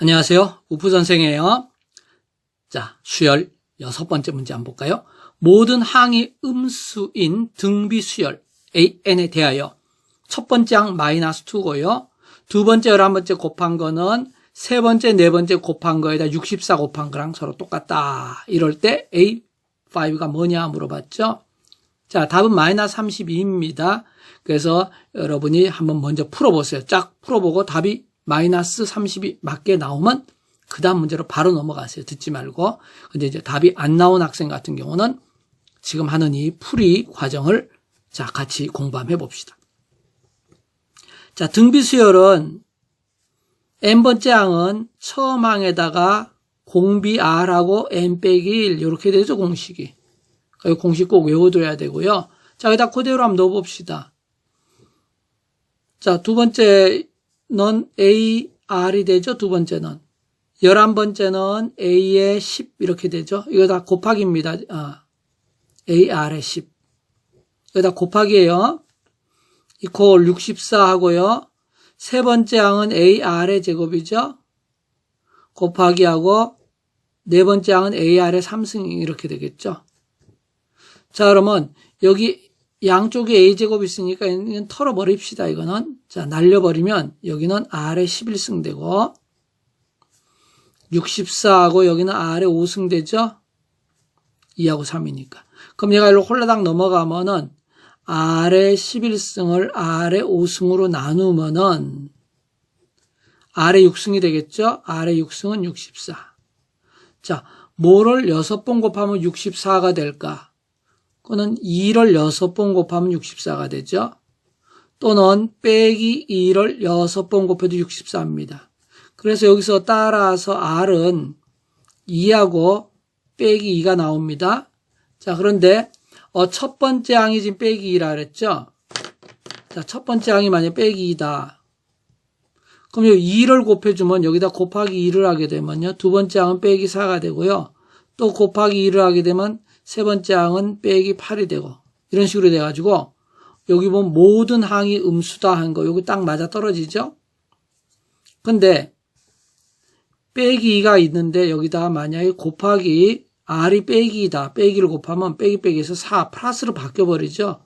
안녕하세요. 우프 선생이에요. 자, 수열 여섯 번째 문제 한번 볼까요? 모든 항이 음수인 등비 수열 AN에 대하여 첫 번째 항 마이너스 2고요. 두 번째, 열한 번째 곱한 거는 세 번째, 네 번째 곱한 거에다 64 곱한 거랑 서로 똑같다. 이럴 때 A5가 뭐냐 물어봤죠? 자, 답은 마이너스 32입니다. 그래서 여러분이 한번 먼저 풀어보세요. 쫙 풀어보고 답이 마이너스 30이 맞게 나오면 그 다음 문제로 바로 넘어가세요. 듣지 말고. 근데 이제 답이 안 나온 학생 같은 경우는 지금 하는 이 풀이 과정을 자, 같이 공부 한번 해봅시다. 자, 등비수열은 n번째 항은 처음 항에다가 공비 r하고 n 빼기 1 이렇게 되죠, 공식이. 이 공식 꼭 외워둬야 되고요. 자, 여기다 그대로 한번 넣어봅시다. 자, 두 번째 는 A, R이 되죠, 두 번째 는. 열한 번째는 A의 10 이렇게 되죠. 이거 다 곱하기입니다. 아, A, R의 10. 이거 다 곱하기예요. 이퀄 64 하고요. 세 번째 항은 A, R의 제곱이죠. 곱하기 하고 네 번째 항은 A, R의 3승 이렇게 되겠죠. 자, 그러면 여기 양쪽에 a제곱 있으니까 이건 털어버립시다, 이거는. 자, 날려버리면 여기는 r에 11승 되고 64하고 여기는 r에 5승 되죠? 2하고 3이니까. 그럼 얘가 일로 홀라당 넘어가면은 r에 11승을 r에 5승으로 나누면은 r에 6승이 되겠죠? r에 6승은 64. 자, 뭐를 6번 곱하면 64가 될까? 그거는 2를 6번 곱하면 64가 되죠. 또는 빼기 2를 6번 곱해도 64입니다. 그래서 여기서 따라서 R은 2하고 빼기 2가 나옵니다. 자, 그런데 어, 첫 번째 항이 지금 빼기 2라 그랬죠? 자, 첫 번째 항이 만약 빼기 2다. 그럼 여기 2를 곱해주면 여기다 곱하기 2를 하게 되면요. 두 번째 항은 빼기 4가 되고요. 또 곱하기 2를 하게 되면 세 번째 항은 빼기 8이 되고 이런 식으로 돼가지고 여기 보면 모든 항이 음수다 한 거 여기 딱 맞아 떨어지죠? 근데 빼기 2가 있는데 여기다 만약에 곱하기 r이 빼기다 빼기를 곱하면 빼기 빼기에서 4 플러스로 바뀌어버리죠?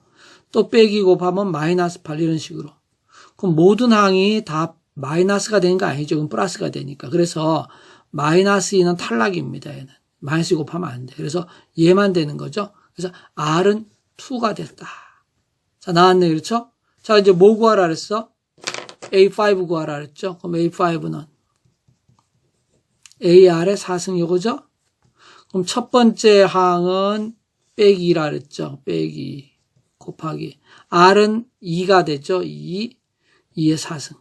또 빼기 곱하면 마이너스 8 이런 식으로 그럼 모든 항이 다 마이너스가 되는 거 아니죠? 그럼 플러스가 되니까 그래서 마이너스 2는 탈락입니다 얘는 마이너스 곱하면 안 돼. 그래서 얘만 되는 거죠. 그래서 R은 2가 됐다. 자, 나왔네. 그렇죠? 자, 이제 뭐 구하라 그랬어? A5 구하라 그랬죠? 그럼 A5는 AR의 4승 요거죠? 그럼 첫 번째 항은 빼기 2라 그랬죠? 빼기 곱하기. R은 2가 되죠? 2. 2의 4승.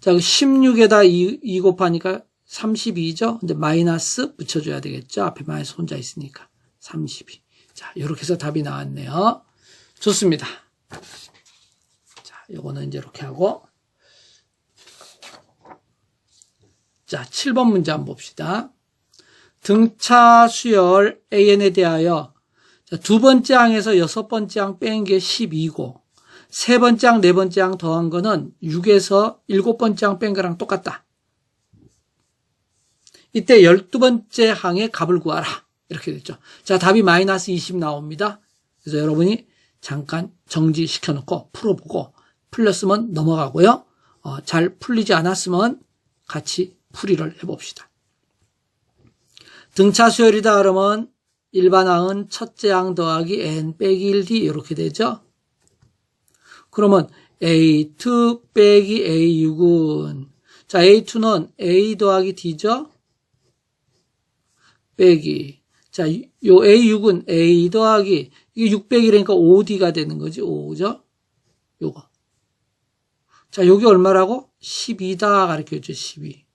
자, 16에다 2, 2 곱하니까 32죠? 근데 마이너스 붙여줘야 되겠죠? 앞에 마이너스 혼자 있으니까. 32. 자, 이렇게 해서 답이 나왔네요. 좋습니다. 자, 요거는 이제 이렇게 하고. 자, 7번 문제 한번 봅시다. 등차 수열 AN에 대하여 자, 두 번째 항에서 여섯 번째 항 뺀 게 12고, 세 번째 항, 네 번째 항 더한 거는 6에서 일곱 번째 항 뺀 거랑 똑같다. 이때 열두 번째 항의 값을 구하라. 이렇게 됐죠. 자, 답이 마이너스 20 나옵니다. 그래서 여러분이 잠깐 정지시켜 놓고 풀어보고 풀렸으면 넘어가고요. 어, 잘 풀리지 않았으면 같이 풀이를 해봅시다. 등차 수열이다 그러면 일반 항은 첫째 항 더하기 n 빼기 1d 이렇게 되죠. 그러면 a2 빼기 a6은 자 a2는 a 더하기 d죠. 빼기. 자, 요 A6은 A 더하기, 이게 600이라니까 5D가 되는 거지, 5죠? 요거. 자, 요게 얼마라고? 12다 가르쳐 줬죠, 12.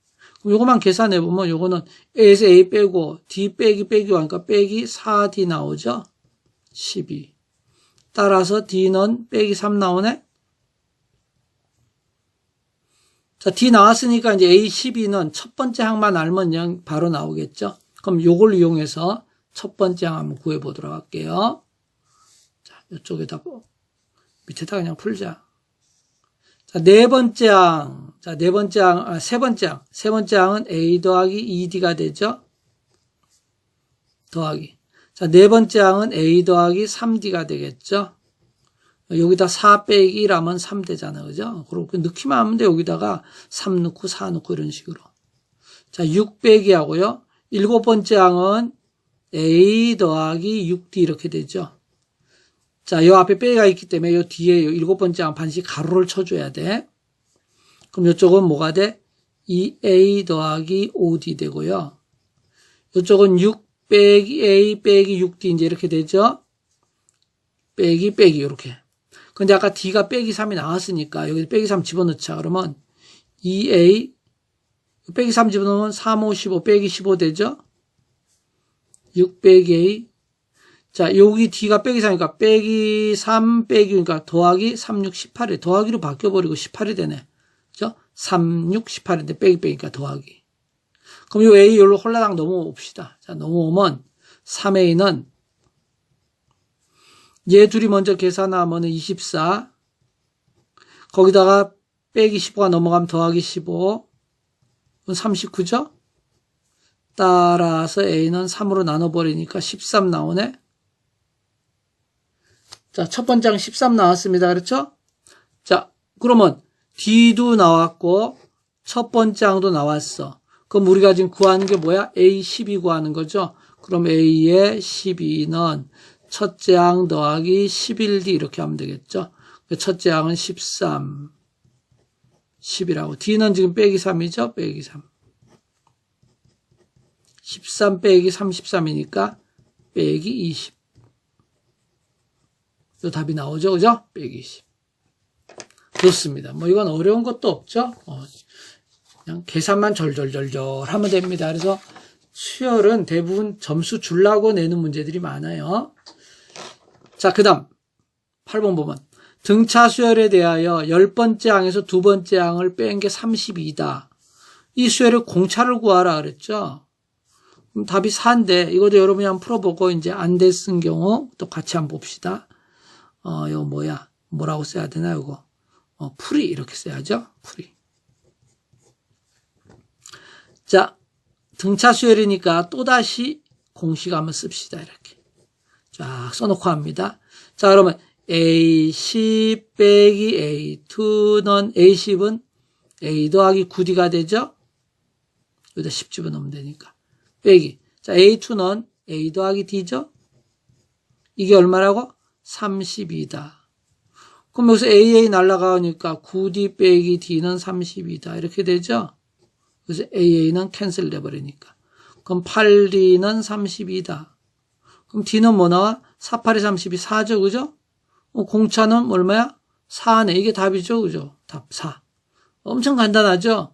그럼 요거만 계산해 보면 요거는 A에서 A 빼고 D 빼기 빼기 하니까 빼기 4D 나오죠? 12. 따라서 D는 빼기 3 나오네? 자, D 나왔으니까 이제 A12는 첫 번째 항만 알면 그냥 바로 나오겠죠? 그럼 요걸 이용해서 첫 번째 항 한번 구해 보도록 할게요. 자, 이쪽에다 밑에다 그냥 풀자. 자, 네 번째 항. 자, 자, 네 번째 항, 아, 세 번째 항. 세 번째 항은 A 더하기 2D가 되죠? 더하기. 자, 네 번째 항은 A 더하기 3D가 되겠죠? 여기다 4 빼기 1하면 3 되잖아요. 그죠? 그렇게 넣기만 하면 돼. 여기다가 3 넣고 4 넣고 이런 식으로. 자, 6 빼기 하고요. 일곱 번째 항은 A 더하기 6D 이렇게 되죠. 자, 요 앞에 빼기가 있기 때문에 요 뒤에 요 일곱 번째 항 반드시 가로를 쳐줘야 돼. 그럼 이쪽은 뭐가 돼? 2A 더하기 5D 되고요. 이쪽은 6 빼기 A 빼기 6D 이제 이렇게 되죠. 빼기 빼기 이렇게. 근데 아까 D가 빼기 3이 나왔으니까 여기 빼기 3 집어넣자. 그러면 2A 빼기 3 집어넣으면 3, 5, 15 빼기 15 되죠. 6 빼기 A 자, 여기 D가 빼기 3이니까 빼기 3 빼기 그러니까 더하기 3, 6, 18에 더하기로 바뀌어버리고 18이 되네. 그죠? 3, 6, 18인데 빼기 빼기니까 더하기. 그럼 요 A 요로 홀라당 넘어옵시다. 자, 넘어오면 3A는 얘 둘이 먼저 계산하면 24. 거기다가 빼기 15가 넘어가면 더하기 15. 39죠? 따라서 A는 3으로 나눠버리니까 13 나오네. 자, 첫항13 나왔습니다. 그렇죠? 자, 그러면 D도 나왔고 첫 번째 항도 나왔어. 그럼 우리가 지금 구하는 게 뭐야? A12 구하는 거죠. 그럼 A의 12는 첫째 항 더하기 11D 이렇게 하면 되겠죠. 첫째 항은 13, 10이라고. D는 지금 빼기 3이죠. 빼기 3. 13 빼기 33이니까 빼기 20. 이 답이 나오죠. 그죠? 빼기 20. 좋습니다. 뭐 이건 어려운 것도 없죠. 어, 그냥 계산만 절절절절 하면 됩니다. 그래서 수열은 대부분 점수 줄라고 내는 문제들이 많아요. 자, 그 다음 8번 보면 등차 수열에 대하여 열 번째 항에서 두 번째 항을 뺀 게 32다. 이 수열의 공차를 구하라 그랬죠. 그럼 답이 4인데 이것도 여러분이 한번 풀어보고 이제 안 됐은 경우 또 같이 한번 봅시다. 어, 이거 뭐야? 뭐라고 써야 되나 이거? 어, 풀이 이렇게 써야죠. 풀이. 자, 등차 수열이니까 또다시 공식 한번 씁시다. 이렇게. 쫙 써놓고 합니다. 자, 그러면 A10 빼기 A2는 A10은 A 더하기 9D가 되죠? 여기다 10 집어넣으면 되니까. 빼기. 자, A2는 A 더하기 D죠? 이게 얼마라고? 32다. 그럼 여기서 AA 날라가니까 9D 빼기 D는 30이다. 이렇게 되죠? 그래서 AA는 캔슬 돼버리니까. 그럼 8D는 32다. 그럼 D는 뭐 나와? 4, 8이 32, 4죠. 그죠? 어, 공차는 얼마야? 4네. 이게 답이죠. 그죠? 답 4. 엄청 간단하죠?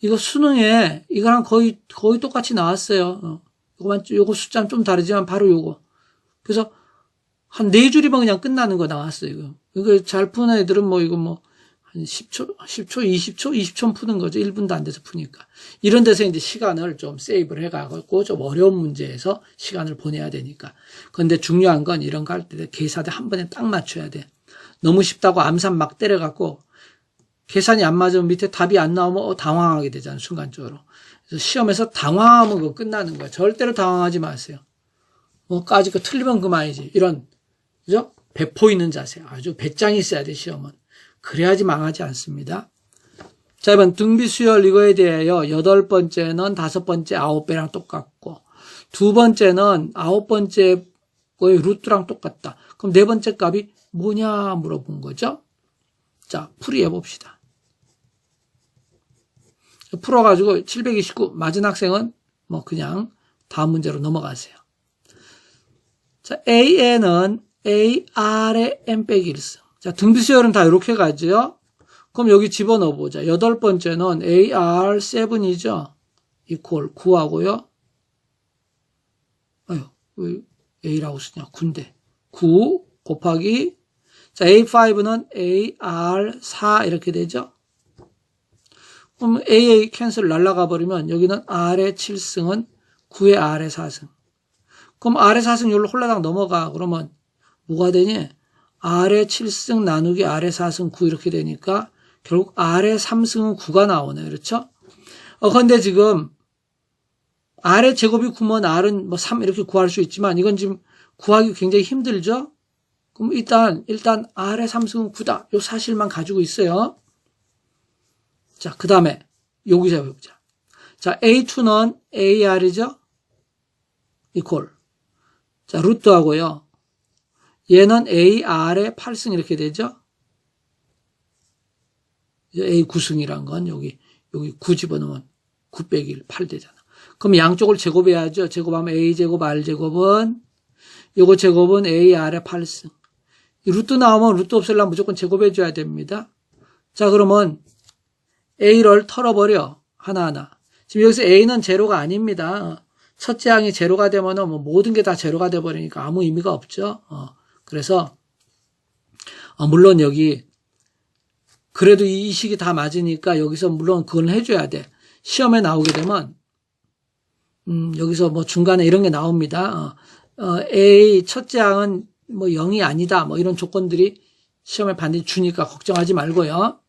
이거 수능에 이거랑 거의, 거의 똑같이 나왔어요. 어. 요거만, 요거 숫자는 좀 다르지만 바로 요거. 그래서 한 네 줄이면 그냥 끝나는 거 나왔어요. 이거. 이거 잘 푸는 애들은 뭐 이거 뭐 한 10초, 10초, 20초, 20초 푸는 거죠. 1분도 안 돼서 푸니까. 이런 데서 이제 시간을 좀 세이브를 해가고 좀 어려운 문제에서 시간을 보내야 되니까. 근데 중요한 건 이런 거 할 때 계산을 한 번에 딱 맞춰야 돼. 너무 쉽다고 암산 막 때려갖고 계산이 안 맞으면 밑에 답이 안 나오면 어, 당황하게 되잖아요. 순간적으로. 그래서 시험에서 당황하면 그거 끝나는 거야. 절대로 당황하지 마세요. 뭐 까짓 거 틀리면 그만이지. 이런 그죠? 배포 있는 자세. 아주 배짱이 있어야 돼, 시험은. 그래야지 망하지 않습니다. 자, 이번 등비 수열 이거에 대하여 여덟 번째는 다섯 번째 아홉 배랑 똑같고, 두 번째는 아홉 번째 거의 루트랑 똑같다. 그럼 네 번째 값이 뭐냐 물어본 거죠? 자, 풀이해 봅시다. 풀어가지고 729 맞은 학생은 뭐 그냥 다음 문제로 넘어가세요. 자, AN은 AR의 M 빼기 1승. 자, 등비수열은 다 이렇게 가죠. 그럼 여기 집어넣어 보자. 여덟 번째는 AR7이죠. 이퀄 9하고요. 아유, 왜 A라고 쓰냐. 9인데. 9 곱하기 자, A5는 AR4 이렇게 되죠. 그럼 AA 캔슬 날라가 버리면 여기는 R의 7승은 9의 R의 4승. 그럼 R의 4승 여기로 홀라당 넘어가. 그러면 뭐가 되니? R의 7승 나누기 R의 4승 9 이렇게 되니까 결국 R의 3승은 9가 나오네. 그렇죠? 어, 근데 지금 R의 제곱이 9면 R은 뭐 3 이렇게 구할 수 있지만 이건 지금 구하기 굉장히 힘들죠? 그럼 일단, 일단 R의 3승은 9다. 요 사실만 가지고 있어요. 자, 그 다음에 여기서 해보자. 자, A2는 AR이죠? 이퀄. 자, 루트 하고요. 얘는 AR의 8승 이렇게 되죠? A 9승이란 건 여기, 여기 9 집어넣으면 9 빼기 1, 8 되잖아. 그럼 양쪽을 제곱해야죠. 제곱하면 A제곱, R제곱은, 요거 제곱은 AR의 8승. 이 루트 나오면 루트 없애려면 무조건 제곱해줘야 됩니다. 자, 그러면 A를 털어버려. 하나하나. 지금 여기서 A는 제로가 아닙니다. 첫째 항이 제로가 되면 은 뭐 모든 게 다 제로가 돼버리니까 아무 의미가 없죠. 어, 그래서, 어, 물론 여기, 그래도 이 식이 다 맞으니까 여기서 물론 그건 해줘야 돼. 시험에 나오게 되면, 음, 여기서 뭐 중간에 이런 게 나옵니다. 어, 어, A 첫째 항은 뭐 0이 아니다. 뭐 이런 조건들이 시험에 반드시 주니까 걱정하지 말고요.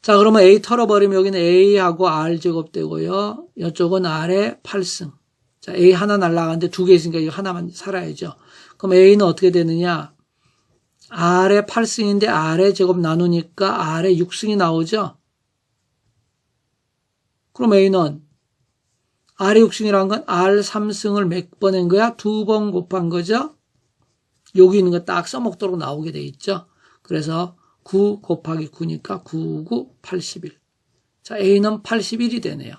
자, 그러면 A 털어버리면 여기는 A하고 R 제곱 되고요. 이쪽은 R의 8승. 자, A 하나 날라가는데 두 개 있으니까 이거 하나만 살아야죠. 그럼 A는 어떻게 되느냐? R의 8승인데 R의 제곱 나누니까 R의 6승이 나오죠? 그럼 A는 R의 6승이란 건 R 3승을 몇 번 한 거야? 두 번 곱한 거죠? 여기 있는 거 딱 써먹도록 나오게 돼 있죠? 그래서 9 곱하기 9니까 9, 9, 81. 자, A는 81이 되네요.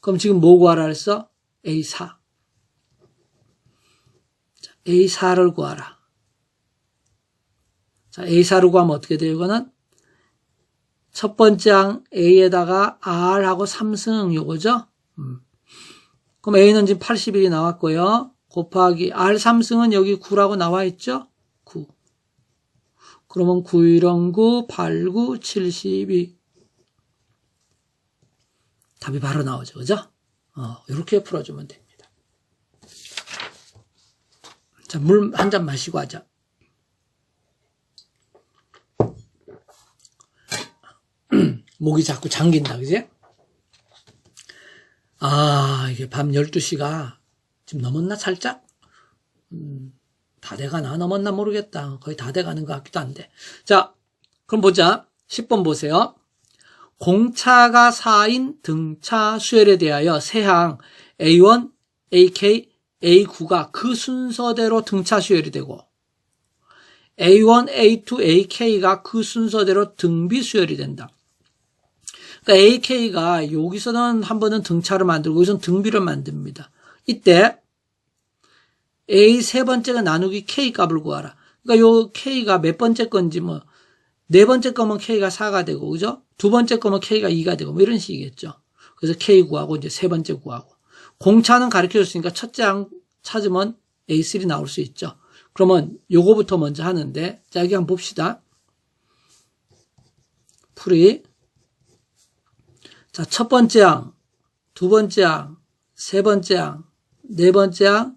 그럼 지금 뭐 구하라 했어? A4. 자, A4를 구하라. 자, A4를 구하면 어떻게 돼요? 이거는 첫 번째 항 A에다가 R하고 3승 요거죠? 음. 그럼 A는 지금 81이 나왔고요. 곱하기 R 3승은 여기 9라고 나와 있죠? 9. 그러면 9, 1은 9, 8, 9, 72. 답이 바로 나오죠. 그죠? 어, 이렇게 풀어주면 됩니다. 자, 물 한 잔 마시고 하자. 목이 자꾸 잠긴다, 그지? 아, 이게 밤 12시가 지금 넘었나, 살짝? 음, 다 돼가나? 넘었나 모르겠다. 거의 다 돼가는 것 같기도 한데. 자, 그럼 보자. 10번 보세요. 공차가 4인 등차 수열에 대하여 세항 A1, AK, A9가 그 순서대로 등차 수열이 되고 A1, A2, AK가 그 순서대로 등비 수열이 된다. 그러니까 AK가 여기서는 한 번은 등차를 만들고 여기서는 등비를 만듭니다. 이때 A 세 번째가 나누기 K 값을 구하라. 그러니까 요 K가 몇 번째 건지 뭐, 네 번째 거면 K가 4가 되고, 그죠? 두 번째 거면 K가 2가 되고, 뭐 이런 식이겠죠. 그래서 K 구하고, 이제 세 번째 구하고. 공차는 가르쳐 줬으니까 첫째 항 찾으면 A3 나올 수 있죠. 그러면 요거부터 먼저 하는데, 자, 여기 한번 봅시다. 풀이. 자, 첫 번째 항, 두 번째 항, 세 번째 항, 네 번째 항,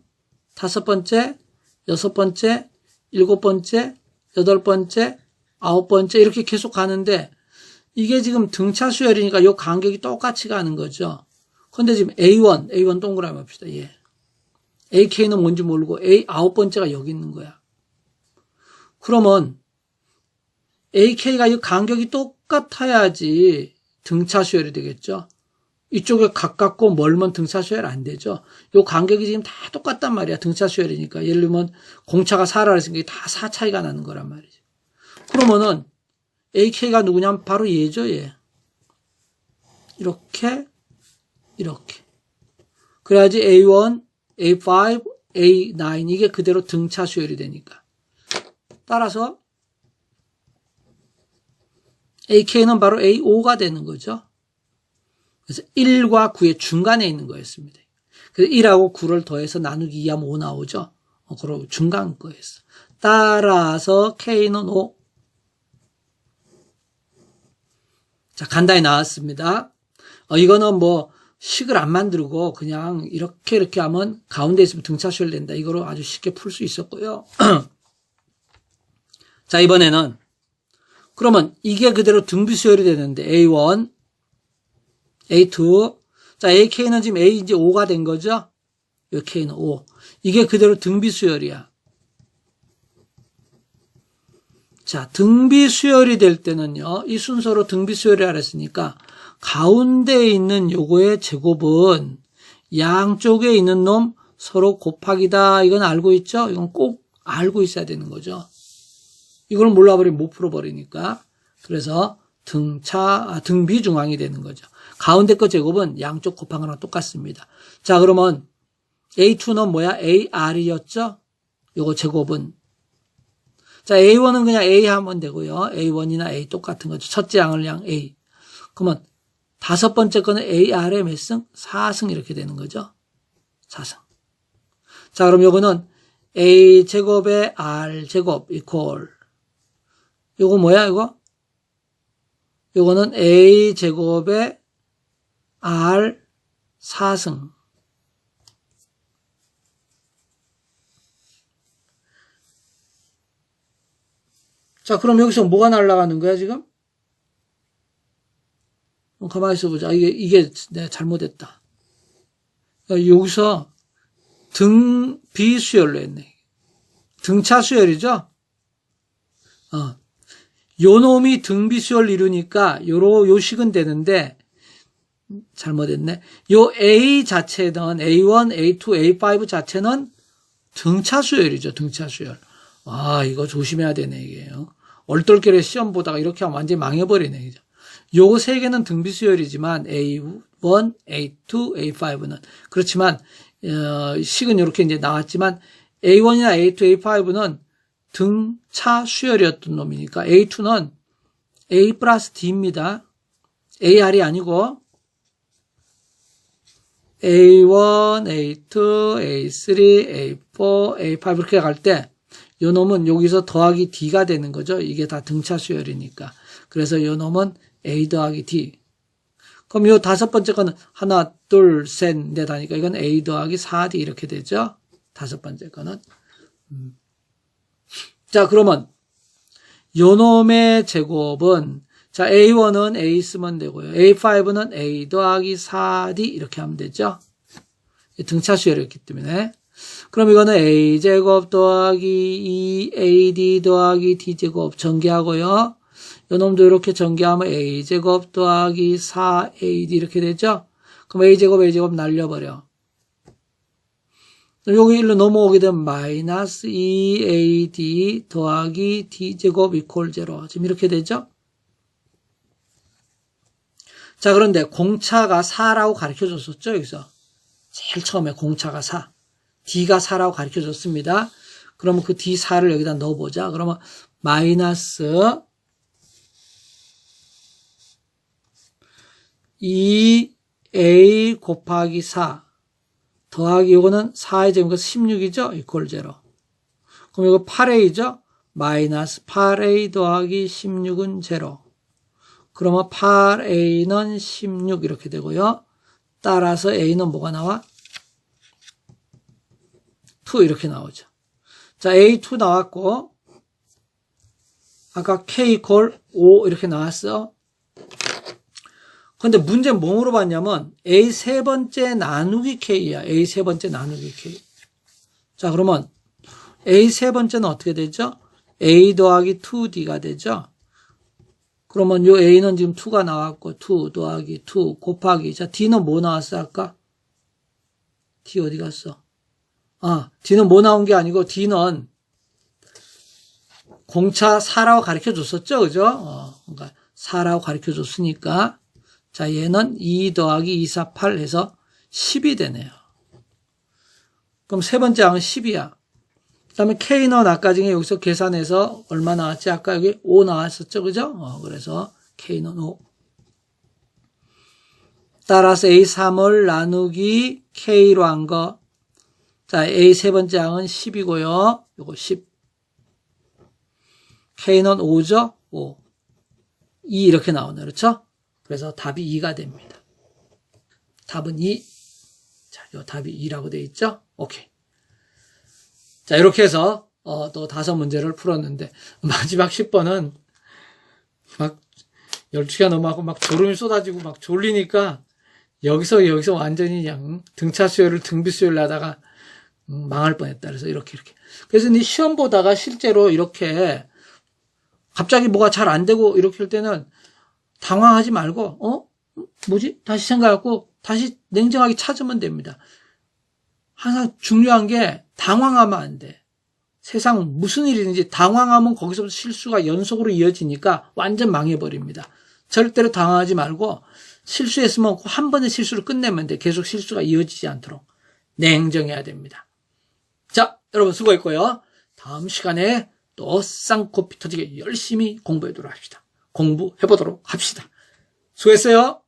다섯 번째, 여섯 번째, 일곱 번째, 여덟 번째, 아홉 번째 이렇게 계속 가는데 이게 지금 등차 수열이니까 요 간격이 똑같이 가는 거죠. 근데 지금 A1, A1 동그라미 합시다. 예. AK는 뭔지 모르고 A 아홉 번째가 여기 있는 거야. 그러면 AK가 이 간격이 똑같아야지 등차 수열이 되겠죠. 이쪽에 가깝고 멀면 등차 수열 안 되죠. 요 간격이 지금 다 똑같단 말이야. 등차 수열이니까. 예를 들면 공차가 4라 했으니까 다4 차이가 나는 거란 말이죠. 그러면은 AK가 누구냐면 바로 얘죠, 얘. 이렇게 이렇게. 그래야지 A1, A5, A9 이게 그대로 등차 수열이 되니까. 따라서 AK는 바로 A5가 되는 거죠. 그래서 1과 9의 중간에 있는 거였습니다. 그래서 1하고 9를 더해서 나누기 2하면 5 나오죠. 어, 그리고 중간 거였어. 따라서 K는 5. 자, 간단히 나왔습니다. 어, 이거는 뭐, 식을 안 만들고 그냥 이렇게 이렇게 하면 가운데 있으면 등차수열 된다. 이거로 아주 쉽게 풀 수 있었고요. 자, 이번에는 그러면 이게 그대로 등비 수열이 되는데 A1, A2. 자, AK는 지금 A 이제 5가 된 거죠? 이 K는 5. 이게 그대로 등비 수열이야. 자, 등비 수열이 될 때는요, 이 순서로 등비 수열이라 그랬으니까, 가운데에 있는 요거의 제곱은 양쪽에 있는 놈 서로 곱하기다. 이건 알고 있죠? 이건 꼭 알고 있어야 되는 거죠. 이걸 몰라버리면 못 풀어버리니까. 그래서 등차, 아, 등비중앙이 되는 거죠. 가운데 거 제곱은 양쪽 곱한 거랑 똑같습니다. 자, 그러면 A2는 뭐야? AR이었죠? 요거 제곱은. 자, A1은 그냥 A 하면 되고요. A1이나 A 똑같은 거죠. 첫째 양을 양 A. 그러면 다섯 번째 거는 AR의 몇 승? 4승 이렇게 되는 거죠. 4승. 자, 그럼 요거는 A 제곱에 R 제곱 이퀄. 요거 뭐야, 이거? 요거는 A 제곱에 R 4승. 자, 그럼 여기서 뭐가 날아가는 거야, 지금? 어, 가만히 있어 보자. 이게, 이게 내가 잘못했다. 그러니까 여기서 등 비수열로 했네. 등차 수열이죠? 어. 요 놈이 등비수열 이루니까 요로 요식은 되는데 잘못했네. 요 A 자체는 A1, A2, A5 자체는 등차 수열이죠. 등차 수열. 아, 이거 조심해야 되네, 이게요. 얼떨결에 시험 보다가 이렇게 하면 완전히 망해버리네. 그죠? 요거 세 개는 등비 수열이지만 A1, A2, A5는 그렇지만 어, 식은 이렇게 이제 나왔지만 A1이나 A2, A5는 등차 수열이었던 놈이니까 A2는 A 플러스 D입니다. AR이 아니고 A1, A2, A3, A4, A5 이렇게 갈 때 요 놈은 여기서 더하기 D가 되는 거죠. 이게 다 등차 수열이니까. 그래서 요 놈은 A 더하기 D. 그럼 요 다섯 번째 거는 하나, 둘, 셋, 넷 하니까 이건 A 더하기 4D 이렇게 되죠. 다섯 번째 거는. 음. 자, 그러면 요 놈의 제곱은 자, A1은 A 쓰면 되고요. A5는 A 더하기 4D 이렇게 하면 되죠. 등차 수열이었기 때문에. 그럼 이거는 A 제곱 더하기 2AD 더하기 D 제곱 전개하고요. 요 놈도 이렇게 전개하면 A 제곱 더하기 4AD 이렇게 되죠. 그럼 A 제곱 A 제곱 날려버려. 여기 일로 넘어오게 되면 마이너스 2AD 더하기 D제곱 이퀄 제로. 지금 이렇게 되죠? 자, 그런데 공차가 4라고 가르쳐 줬었죠, 여기서. 제일 처음에 공차가 4. D가 4라고 가르쳐 줬습니다. 그러면 그 D4를 여기다 넣어보자. 그러면 마이너스 2A 곱하기 4 더하기 요거는 4의 제곱은 16이죠? 이퀄 제로. 그럼 이거 8A죠? 마이너스 8A 더하기 16은 제로. 그러면 8A는 16 이렇게 되고요. 따라서 A는 뭐가 나와? 2 이렇게 나오죠. 자, A2 나왔고 아까 K 이퀄 5 이렇게 나왔어. 근데 문제 뭐 물어봤냐면 A 세 번째 나누기 K야. A 세 번째 나누기 K. 자, 그러면 A 세 번째는 어떻게 되죠? A 더하기 2D가 되죠? 그러면 요 A는 지금 2가 나왔고 2 더하기 2 곱하기 자 D는 뭐 나왔어 아까? D 어디 갔어? 아 D는 뭐 나온 게 아니고 D는 공차 4라고 가르쳐 줬었죠 그죠? 어, 그러니까 4라고 가르쳐 줬으니까 자 얘는 2 더하기 2, 4, 8 해서 10이 되네요. 그럼 세 번째 항은 10이야. 그 다음에 K는 아까 중에 여기서 계산해서 얼마 나왔지? 아까 여기 5 나왔었죠. 그죠? 어, 그래서 K는 5. 따라서 A3을 나누기 K로 한 거. 자, A 세 번째 항은 10이고요. 요거 10. K는 5죠? 5. 2 이렇게 나오네. 그렇죠? 그래서 답이 2가 됩니다. 답은 2. 자, 요 답이 2라고 되어 있죠? 오케이. 자, 이렇게 해서 어, 또 다섯 문제를 풀었는데 마지막 10번은 막 12시가 넘어가고 막 졸음이 쏟아지고 막 졸리니까 여기서 여기서 완전히 그냥 등차 수혈을 등비 수혈을 하다가 음, 망할 뻔했다. 그래서 이렇게 이렇게. 그래서 네 시험 보다가 실제로 이렇게 갑자기 뭐가 잘 안 되고 이렇게 할 때는 당황하지 말고 어 뭐지 다시 생각하고 다시 냉정하게 찾으면 됩니다. 항상 중요한 게 당황하면 안 돼. 세상 무슨 일이든지 당황하면 거기서부터 실수가 연속으로 이어지니까 완전 망해버립니다. 절대로 당황하지 말고 실수했으면 한 번의 실수를 끝내면 돼. 계속 실수가 이어지지 않도록 냉정해야 됩니다. 자, 여러분 수고했고요. 다음 시간에 또 쌍코피 터지게 열심히 공부해보도록 합시다. 공부해 보도록 합시다. 수고했어요.